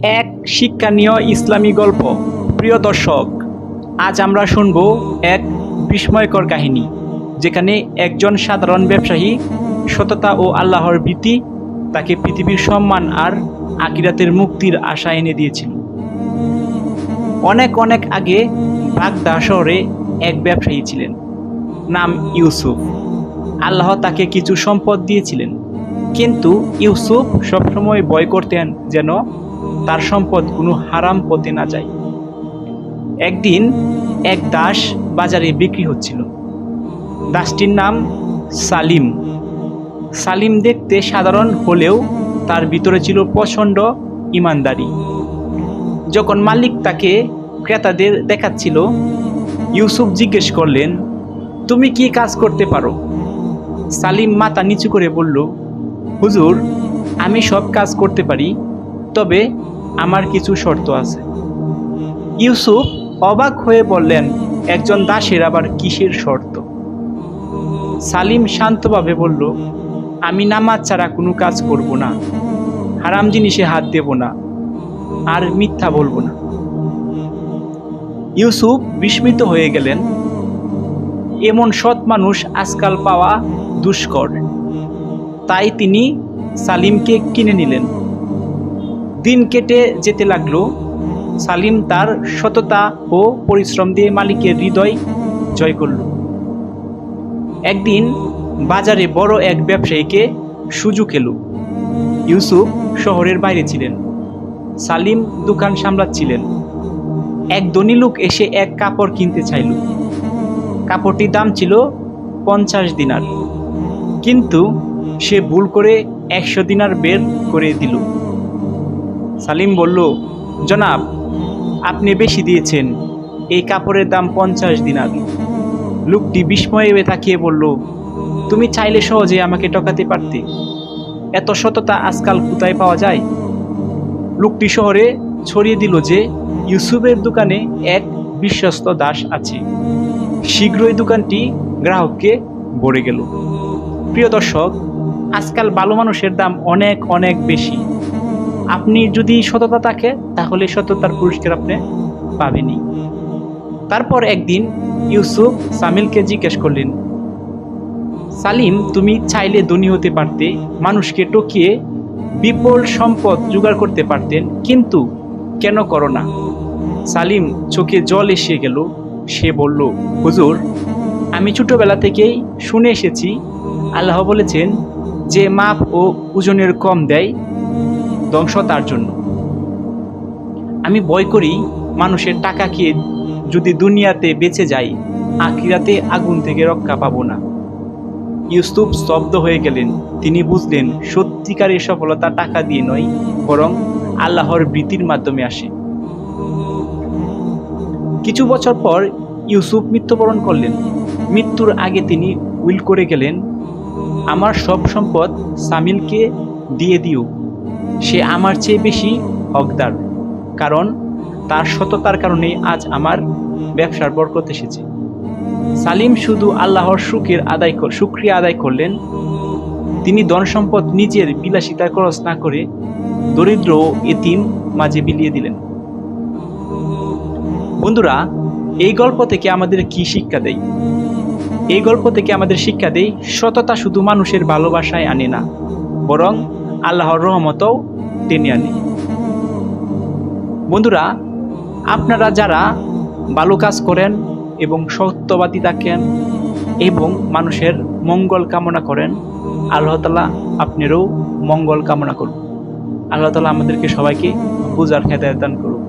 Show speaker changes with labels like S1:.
S1: এক শিক্ষণীয় ইসলামী গল্প। প্রিয় দর্শক, আজ আমরা শুনব এক বিস্ময়কর কাহিনী, যেখানে একজন সাধারণ ব্যবসায়ী সততা ও আল্লাহর ভীতি তাকে পৃথিবীর সম্মান আর আকিরাতের মুক্তির আশা এনে দিয়েছিল। অনেক অনেক আগে বাগদা শহরে এক ব্যবসায়ী ছিলেন, নাম ইউসুফ। আল্লাহ তাকে কিছু সম্পদ দিয়েছিলেন, কিন্তু ইউসুফ সবসময় ভয় করতেন যেন তার সম্পদ কোনো হারাম পথে না যায়। একদিন এক দাস বাজারে বিক্রি হচ্ছিল। দাসটির নাম সালিম। সালিম দেখতে সাধারণ হলেও তার ভিতরে ছিল প্রচণ্ড ইমানদারি। যখন মালিক তাকে ক্রেতাদের দেখাচ্ছিল, ইউসুফ জিজ্ঞেস করলেন, তুমি কি কাজ করতে পারো? সালিম মাথা নিচু করে বলল, হুজুর, আমি সব কাজ করতে পারি, তবে আমার কিছু শর্ত আছে। ইউসুফ অবাক হয়ে বললেন, একজন দাসের আবার কিসের শর্ত? সালিম শান্তভাবে বলল, আমি নামাজ ছাড়া কোনো কাজ করব না। হারাম জিনিসে হাত দেব না। আর মিথ্যা বলব না। ইউসুফ বিস্মিত হয়ে গেলেন। এমন সৎ মানুষ আজকাল পাওয়া দুষ্কর। তাই তিনি সালিমকে কিনে নিলেন। দিন কেটে যেতে লাগল। সালিম তার সততা ও পরিশ্রম দিয়ে মালিকের হৃদয় জয় করল। একদিন বাজারে বড় এক ব্যবসায়ীকে সুযোগ এলো। ইউসুফ শহরের বাইরে ছিলেন। সালিম দোকান সামলাচ্ছিলেন। এক ধনী লোক এসে এক কাপড় কিনতে চাইল। কাপড়টির দাম ছিল পঞ্চাশ দিনার। কিন্তু সে ভুল করে একশো দিনার বের করে দিল। সালিম বলল, জনাব, আপনি বেশি দিয়েছেন। এই কাপড়ের দাম পঞ্চাশ দিনার। লোকটি বিস্ময়ে তাকিয়ে বলল, তুমি চাইলে সহজে আমাকে টকাতে পারতে। এত সততা আজকাল কোথায় পাওয়া যায়? লোকটি শহরে ছড়িয়ে দিল যে, ইউসুফের দোকানে এক বিশ্বস্ত দাস আছে। শীঘ্রই দোকানটি গ্রাহককে ভরে গেল। প্রিয় দর্শক, আজকাল ভালো মানুষের দাম অনেক অনেক বেশি। আপনি যদি সততা থাকে, তাহলে সততার পুরস্কার আপনি পাবেনই। তারপর একদিন ইউসুফ সামিলকে জিজ্ঞেস করলেন, সালিম, তুমি চাইলে ধনী হতে পারতে, মানুষকে টকিয়ে বিপুল সম্পদ জোগাড় করতে পারতেন, কিন্তু কেন করো না? সালিম চোখে জল এসে গেল। সে বলল, হুজুর, আমি ছোটোবেলা থেকেই শুনে এসেছি। আল্লাহ বলেছেন, যে মাপ ও ওজনের কম দেয় ধ্বংস তার জন্য। আমি ভয় করি মানুষের টাকা খেয়ে যদি দুনিয়াতে বেঁচে যাই, আখিরাতে আগুন থেকে রক্ষা পাবো না। ইউসুফ স্তব্ধ হয়ে গেলেন। তিনি বুঝলেন, সত্যিকারের সফলতা টাকা দিয়ে নয়, বরং আল্লাহর বৃত্তির মাধ্যমে আসে। কিছু বছর পর ইউসুফ মৃত্যুবরণ করলেন। মৃত্যুর আগে তিনি উইল করে গেলেন, আমার সব সম্পদ সামিলকে দিয়ে দিও। সে আমার চেয়ে বেশি হকদার, কারণ তার সততার কারণে আজ আমার ব্যবসার বরকত এসেছে। সালিম শুধু আল্লাহর সুখের আদায় কর সুক্রিয়া আদায় করলেন। তিনি ধন সম্পদ নিজের বিলাসিতা খরচ না করে দরিদ্র ও এতিম মাঝে বিলিয়ে দিলেন। বন্ধুরা, এই গল্প থেকে আমাদের কি শিক্ষা দেয়? এই গল্প থেকে আমাদের শিক্ষা দেয়, সততা শুধু মানুষের ভালোবাসায় আনে না, বরং আল্লাহর রহমতও টেনে আনে। বন্ধুরা, আপনারা যারা ভালো কাজ করেন এবং সত্যবাদী থাকেন এবং মানুষের মঙ্গল কামনা করেন, আল্লাহ তালা আপনারও মঙ্গল কামনা করুন। আল্লাহ তালা আমাদেরকে সবাইকে পূজার খেতে দান করুন